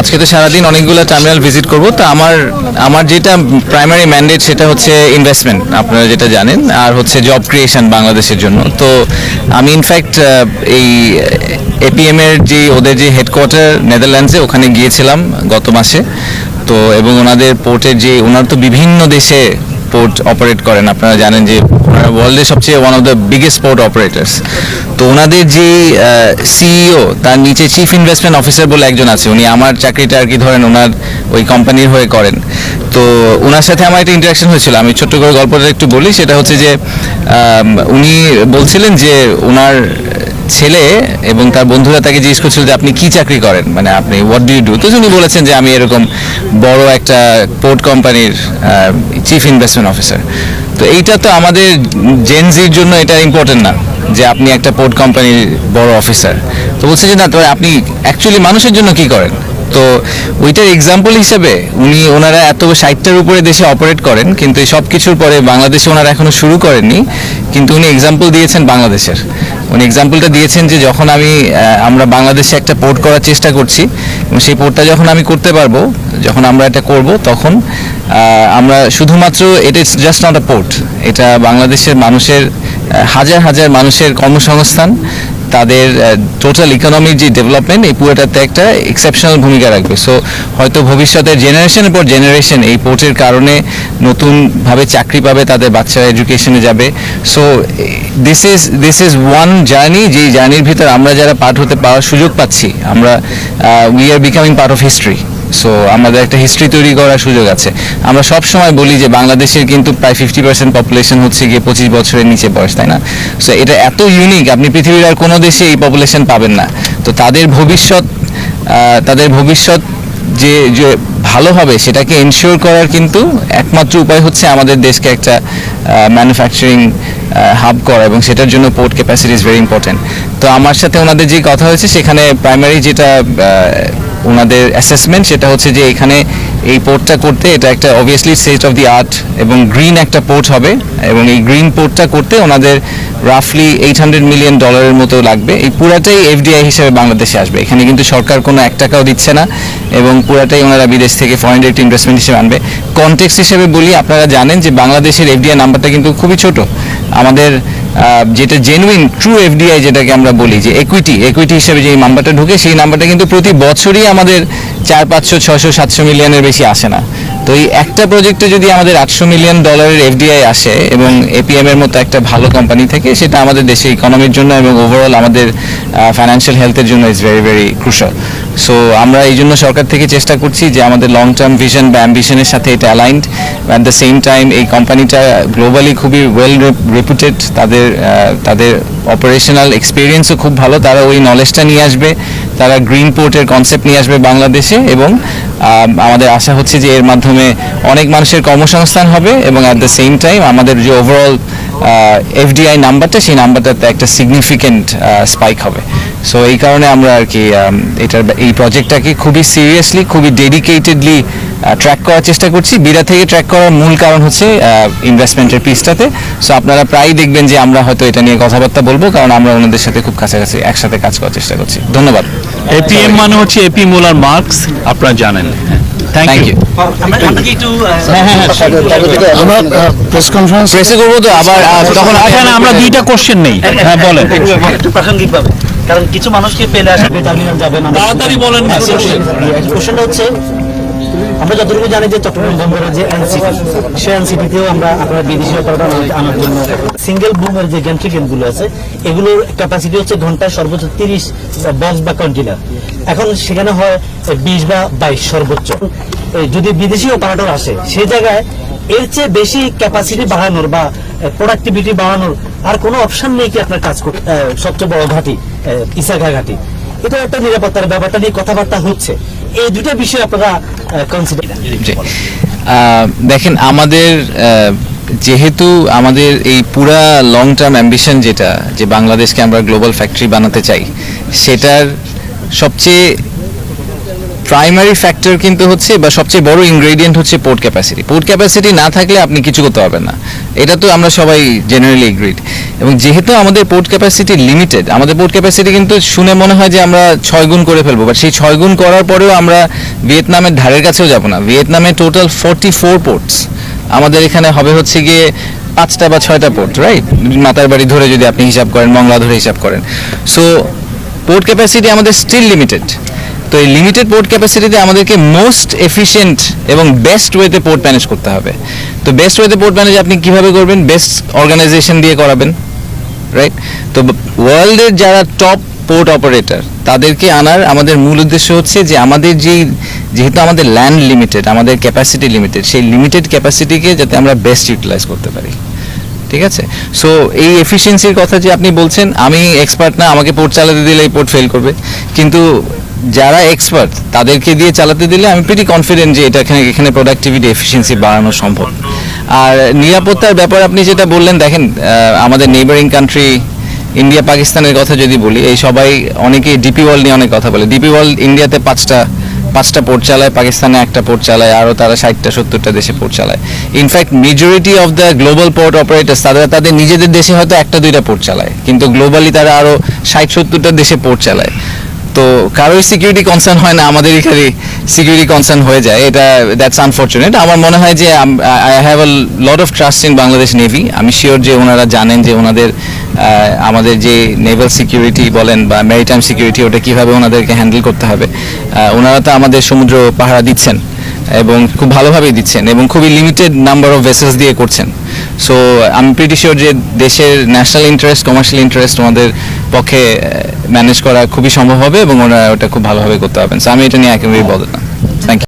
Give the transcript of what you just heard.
আজকে তো সারাদিন অনেকগুলো টার্মিনাল ভিজিট করব। তো আমার আমার যেটা প্রাইমারি ম্যান্ডেট সেটা হচ্ছে ইনভেস্টমেন্ট আপনারা যেটা জানেন, আর হচ্ছে জব ক্রিয়েশন বাংলাদেশের জন্য। তো আমি ইনফ্যাক্ট এই এপিএম এর যে, ওদের যে হেডকোয়ার্টার নেদারল্যান্ডসে ওখানে গিয়েছিলাম গত মাসে। তো এবং ওনাদের পোর্টের যে, ওনার তো বিভিন্ন দেশে পোর্ট অপারেট করেন। আপনারা জানেন যে ওয়ার্ল্ডের সবচেয়ে one of the biggest port operators তো ওনাদের যে সিইও তার নিচে চিফ ইনভেস্টমেন্ট অফিসার বলে একজন আছে, উনি আমার চাকরিটা আর কি ধরেন ওনার ওই কোম্পানির হয়ে করেন। তো ওনার সাথে আমার একটা ইন্টারাকশন হয়েছিল, আমি ছোট্ট করে গল্পটা একটু বলি, সেটা হচ্ছে যে উনি বলছিলেন যে, ওনার ছেলে এবং তার বন্ধুরা তাকে জিজ্ঞেস করছিল যে, আপনি কি চাকরি করেন? মানে আপনি হোয়াট ডু ইউ ডু তো উনি বলেছেন যে, আমি এরকম বড় একটা পোর্ট কোম্পানির চিফ ইনভেস্টমেন্ট অফিসার তো এইটা তো আমাদের জেনজির জন্য এটা ইম্পর্টেন্ট না। যে আপনি একটা পোর্ট কোম্পানির বড় অফিসার তো বলছে যে, না তো আপনি অ্যাকচুয়ালি মানুষের জন্য কি করেন? তো ওইটার এক্সাম্পল হিসেবে উনি ওনারা এত ষাটটার উপরে দেশে অপারেট করেন, কিন্তু এই সব কিছুর পরে বাংলাদেশে ওনারা এখনও শুরু করেননি। কিন্তু উনি এক্সাম্পল দিয়েছেন বাংলাদেশের। উনি এক্সাম্পলটা দিয়েছেন যে, যখন আমি আমরা বাংলাদেশে একটা পোর্ট করার চেষ্টা করছি সেই পোর্টটা যখন আমি করতে পারব, যখন আমরা এটা করব, তখন আমরা শুধুমাত্র এটা জাস্ট নট আ পোর্ট এটা বাংলাদেশের মানুষের হাজার হাজার মানুষের কর্মসংস্থান, তাদের টোটাল ইকোনমিক যে ডেভেলপমেন্ট এই পুরোটাতে একটা এক্সেপশনাল ভূমিকা রাখবে। সো হয়তো ভবিষ্যতে জেনারেশনের পর জেনারেশন এই পোর্টের কারণে নতুনভাবে চাকরি পাবে, তাদের বাচ্চারা এডুকেশনে যাবে। So this is this is one journey যেই জার্নির ভিতর আমরা যারা পার্ট হতে পাওয়ার সুযোগ পাচ্ছি, আমরা we are becoming part of history so আমাদের একটা হিস্ট্রি তৈরি করার সুযোগ আছে। আমরা সব সময় বলি যে বাংলাদেশের কিন্তু প্রায় ফিফটি পার্সেন্ট পপুলেশন হচ্ছে গিয়ে পঁচিশ বছরের নিচে বয়স, তাই না? সো এটা এত ইউনিক আপনি পৃথিবীর আর কোনো দেশে এই পপুলেশন পাবেন না। তো তাদের ভবিষ্যৎ তাদের ভবিষ্যৎ যে যে ভালো হবে সেটাকে এনশিওর করার কিন্তু একমাত্র উপায় হচ্ছে আমাদের দেশকে একটা ম্যানুফ্যাকচারিং হাব করা এবং সেটার জন্য port capacity is very important তো আমার সাথে ওনাদের যে কথা হয়েছে সেখানে প্রাইমারি যেটা ওনাদের অ্যাসেসমেন্ট সেটা হচ্ছে যে এখানে এই পোর্টটা করতে এটা একটা obviously state of the art এবং গ্রিন একটা পোর্ট হবে এবং এই গ্রিন পোর্টটা করতে ওনাদের রাফলি এইট হান্ড্রেড মিলিয়ন ডলারের মতো লাগবে। এই পুরাটাই এফডিআই হিসেবে বাংলাদেশে আসবে। এখানে কিন্তু সরকার কোনো এক টাকাও দিচ্ছে না এবং পুরাটাই ওনারা বিদেশ থেকে ফরেন ডিরেক্ট ইনভেস্টমেন্ট হিসেবে আনবে। কনটেক্সট হিসেবে বলি, আপনারা জানেন যে বাংলাদেশের এফডিআই নাম্বারটা কিন্তু খুবই ছোট। আমাদের যেটা জেনুইন ট্রু এফডিআই যেটাকে আমরা বলি, যে একুইটি একুইটি হিসেবে যে নাম্বারটা ঢুকে, সেই নাম্বারটা কিন্তু প্রতি বছরই আমাদের চার, পাঁচশো ছশো সাতশো মিলিয়নের বেশি আসে না। তো এই একটা প্রজেক্টে যদি আমাদের আটশো মিলিয়ন ডলারের এফডিআই আসে এবং এপিএম এর মতো একটা ভালো কোম্পানি থেকে, সেটা আমাদের দেশের ইকোনমির জন্য এবং ওভারঅল আমাদের ফাইন্যান্সিয়াল হেলথের জন্য is very very crucial so আমরা এই জন্য সরকার থেকে চেষ্টা করছি যে আমাদের লং টার্ম ভিশন বা অ্যাম্বিশনের সাথে এটা aligned at the same time এই কোম্পানিটা গ্লোবালি খুবই ওয়েল রেপুটেড তাদের তাদের অপারেশনাল এক্সপিরিয়েন্সও খুব ভালো। তারা ওই নলেজটা নিয়ে আসবে। তারা গ্রিন পোর্টের কনসেপ্ট নিয়ে আসবে বাংলাদেশে এবং আমাদের আশা হচ্ছে যে এর মাধ্যমে অনেক মানুষের কর্মসংস্থান হবে এবং অ্যাট দ্য সেম টাইম আমাদের যে ওভারঅল এফডিআই নাম্বারটা, সেই নাম্বারটাতে একটা সিগনিফিকেন্ট স্পাইক হবে। সো এই কারণে আমরা আর কি এটার এই প্রজেক্টটাকে খুবই সিরিয়াসলি খুবই ডেডিকেটেডলি ট্র্যাক করার চেষ্টা করছি। বিরা থেকে ট্র্যাক করার মূল কারণ হচ্ছে ইনভেস্টমেন্টের পিসটাতে সো আপনারা প্রায়ই দেখবেন যে আমরা হয়তো এটা নিয়ে কথাবার্তা বলব, কারণ আমরা ওনাদের সাথে খুব কাছাকাছি একসাথে কাজ করার চেষ্টা করছি। ধন্যবাদ। এপিএম মানে হচ্ছে এপি মোলার মার্কস আপনারা জানেন। থ্যাংক ইউ আমরা আমরা কি একটু আমরা প্রেস কনফারেন্স প্রেসে করব। তো আবার তখন এখানে আমরা দুইটা কোশ্চেন নেই। হ্যাঁ বলেন। একটু প্রাসঙ্গিক কারণ কিছু মানুষকে পেলে আসবে তাড়াতাড়ি বলেন না, কোশ্চেনটা হচ্ছে আমরা যতটুকু জানি যে চট্টগ্রাম বন্দরের যে এনসিটি সেই এনসিটিতেও আমরা আপনার বিদেশি অপারেটর আনার জন্য সিঙ্গেল বুমের যে গ্যান্ট্রি গুলো আছে, এগুলোর ক্যাপাসিটি হচ্ছে ঘন্টায় সর্বোচ্চ তিরিশ বক্স বা কন্টেনার এখন সেখানে হয় বিশ বা বাইশ সর্বোচ্চ। যদি বিদেশি অপারেটর আসে, সেই জায়গায় এর চেয়ে বেশি ক্যাপাসিটি বাড়ানোর বা প্রোডাক্টিভিটি বাড়ানোর আর কোনো অপশন নেই কি আপনার কাজ করতে সবচেয়ে বড় ঘাটি ইসাগা ঘাটি? এটা একটা নিরাপত্তার ব্যাপারটা নিয়ে কথাবার্তা হচ্ছে। এই দুটো বিষয় আপনারা দেখেন আমাদের যেহেতু আমাদের এই পুরা লং টার্ম অ্যাম্বিশন যেটা যে বাংলাদেশকে আমরা গ্লোবাল ফ্যাক্টরি বানাতে চাই সেটার সবচেয়ে প্রাইমারি ফ্যাক্টর কিন্তু হচ্ছে বা সবচেয়ে বড় ইনগ্রেডিয়েন্ট হচ্ছে পোর্ট ক্যাপাসিটি পোর্ট ক্যাপাসিটি না থাকলে আপনি কিছু করতে পারবেন না। এটা তো আমরা সবাই জেনারেলি এগ্রিড এবং যেহেতু আমাদের পোর্ট ক্যাপাসিটি লিমিটেড আমাদের পোর্ট ক্যাপাসিটি কিন্তু শুনে মনে হয় যে আমরা ছয় গুণ করে ফেলব। বাট সেই ছয় গুণ করার পরেও আমরা ভিয়েতনামের ধারের কাছেও যাব না। ভিয়েতনামে টোটাল ফোরটি ফোর পোর্টস আমাদের এখানে হবে হচ্ছে গিয়ে পাঁচটা বা ছয়টা পোর্ট রাইট মাতার বাড়ি ধরে যদি আপনি হিসাব করেন, মংলা ধরে হিসাব করেন। সো পোর্ট ক্যাপাসিটি আমাদের স্টিল লিমিটেড তো এই লিমিটেড পোর্ট ক্যাপাসিটিতে আমাদেরকে মোস্ট এফিশিয়েন্ট এবং বেস্ট ওয়েতে পোর্ট ম্যানেজ করতে হবে। তো বেস্ট ওয়েতে পোর্ট ম্যানেজ আপনি কীভাবে করবেন? বেস্ট অর্গানাইজেশন দিয়ে করাবেন রাইট তো ওয়ার্ল্ডের যারা টপ পোর্ট অপারেটর তাদেরকে আনার আমাদের মূল উদ্দেশ্য হচ্ছে যে আমাদের যেই, যেহেতু আমাদের ল্যান্ড লিমিটেড আমাদের ক্যাপাসিটি লিমিটেড সেই লিমিটেড ক্যাপাসিটিকে যাতে আমরা বেস্ট ইউটিলাইজ করতে পারি। ঠিক আছে? সো এই এফিসিয়েন্সির কথা যে আপনি বলছেন, আমি এক্সপার্ট না, আমাকে পোর্ট চালাতে দিলে এই পোর্ট ফেল করবে। কিন্তু যারা এক্সপার্ট তাদেরকে দিয়ে চালাতে দিলে আমি প্রিটি কনফিডেন্ট যে এটা এখানে এখানে প্রোডাক্টিভিটি এফিসিয়েন্সি বাড়ানো সম্ভব। আর নিরাপত্তার ব্যাপার আপনি যেটা বললেন, দেখেন আমাদের নেইবারিং কান্ট্রি ইন্ডিয়া পাকিস্তানের কথা যদি বলি, এই সবাই অনেকে ডিপি ওয়ার্ল্ড নিয়ে অনেক কথা বলে। ডিপি ওয়ার্ল্ড ইন্ডিয়াতে পাঁচটা পাঁচটা পোর্ট চালায়, পাকিস্তানে একটা পোর্ট চালায়, আরও তারা ষাটটা, সত্তরটা দেশে পোর্ট চালায়। In fact majority of the global port operators তারা তাদের নিজেদের দেশে হয়তো একটা, দুইটা পোর্ট চালায়। কিন্তু গ্লোবালি তারা আরও ষাট, সত্তরটা দেশে পোর্ট চালায়। তো কারোই সিকিউরিটি কনসার্ন হয় না আমাদের এখানে সিকিউরিটি কনসার্ন হয়ে যায়। এটা দ্যাটস আনফর্চুনেট আমার মনে হয় যে I have a lot of trust in Bangladesh navy আমি শিওর যে ওনারা জানেন যে ওনাদের আমাদের যে নেভাল সিকিউরিটি বলেন বা ম্যারিটাইম সিকিউরিটি ওটা কীভাবে ওনাদেরকে হ্যান্ডেল করতে হবে। ওনারা তো আমাদের সমুদ্র পাহারা দিচ্ছেন এবং খুব ভালোভাবেই দিচ্ছেন এবং খুবই লিমিটেড নাম্বার অফ ভেসেলস দিয়ে করছেন। সো আমি প্রিটি শিওর যে দেশের ন্যাশনাল ইন্টারেস্ট কমার্শিয়াল ইন্টারেস্ট ওনাদের পক্ষে ম্যানেজ করা খুবই সম্ভব হবে এবং ওনারা ওটা খুব ভালোভাবে করতে পারবেন। সো আমি এটা নিয়ে একেবারেই বলতে না। Thank you